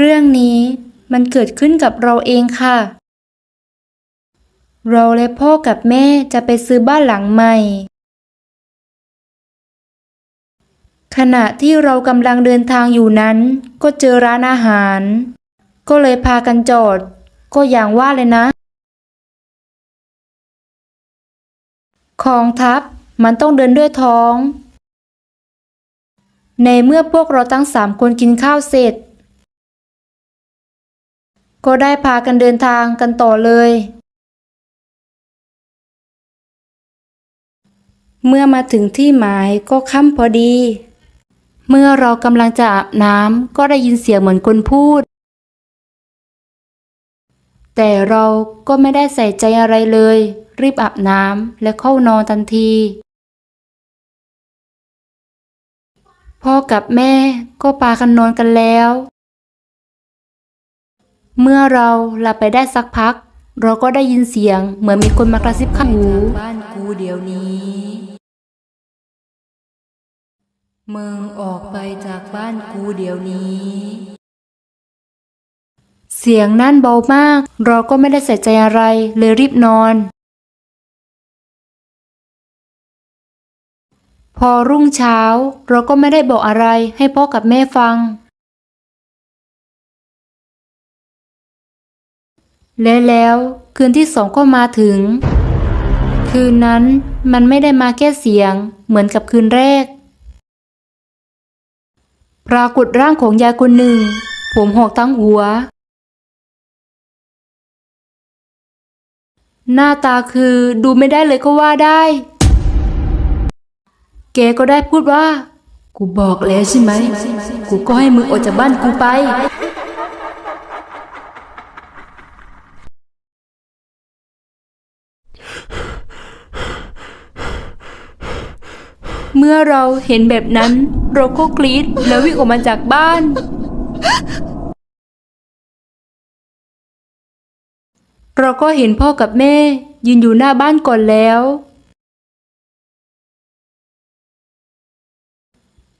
เรื่องนี้มันเกิดขึ้นกับเราเองค่ะ เราและพ่อกับแม่จะไปซื้อบ้านหลังใหม่ ขณะที่เรากำลังเดินทางอยู่นั้น ก็เจอร้านอาหาร ก็เลยพากันจอด ก็อย่างว่าเลยนะ ของทัพมันต้องเดินด้วยท้อง ในเมื่อพวกเราทั้งสามคนกินข้าวเสร็จ ก็ได้พากันเดินทางกันต่อเลย เมื่อมาถึงที่หมายก็ค่ำพอดี เมื่อเรากำลังจะอาบน้ำก็ได้ยินเสียงเหมือนคนพูด แต่เราก็ไม่ได้ใส่ใจอะไรเลย รีบอาบน้ำและเข้านอนทันทีพ่อกับแม่ก็พากันนอนกันแล้ว เมื่อเราหลับไปได้สักพัก เราก็ได้ยินเสียงเหมือนมีคนมากระซิบข้างหูบ้านกูเดี๋ยวนี้ มึงออกไปจากบ้านกูเดี๋ยวนี้ เสียงนั่นเบามาก เราก็ไม่ได้ใส่ใจอะไรเลยรีบนอน พอรุ่งเช้า เราก็ไม่ได้บอกอะไรให้พ่อกับแม่ฟัง และแล้วคืนที่สองก็มาถึง คืนนั้นมันไม่ได้มาแค่เสียง เหมือนกับคืนแรก ปรากฏร่างของยายคนหนึ่ง ผมหอกทั้งหัว หน้าตาคือดูไม่ได้เลยก็ว่าได้แกก็ได้พูดว่า กูบอกแล้วใช่ไหม กูก็ให้มึงออกจากบ้านกูไป เมื่อเราเห็นแบบนั้น เราก็กรีดแล้ววิ่งออกมาจากบ้าน เราก็เห็นพ่อกับแม่ ยืนอยู่หน้าบ้านก่อนแล้ว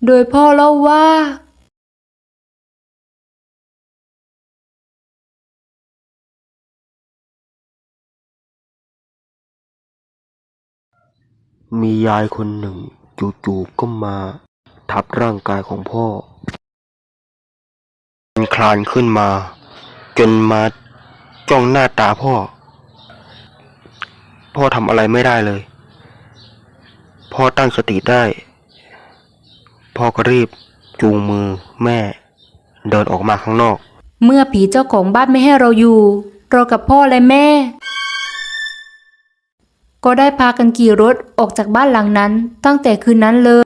โดยพ่อเล่าว่า มียายคนหนึ่ง จู่ๆก็มา ทับร่างกายของพ่อ มันคลานขึ้นมา จนมาจ้องหน้าตาพ่อ พ่อทำอะไรไม่ได้เลย พ่อตั้งสติได้ พ่อก็รีบจูงมือแม่ เดินออกมาข้างนอก เมื่อผีเจ้าของบ้านไม่ให้เราอยู่ เรากับพ่อและแม่ ก็ได้พากันขี่รถออกจากบ้านหลังนั้น ตั้งแต่คืนนั้นเลย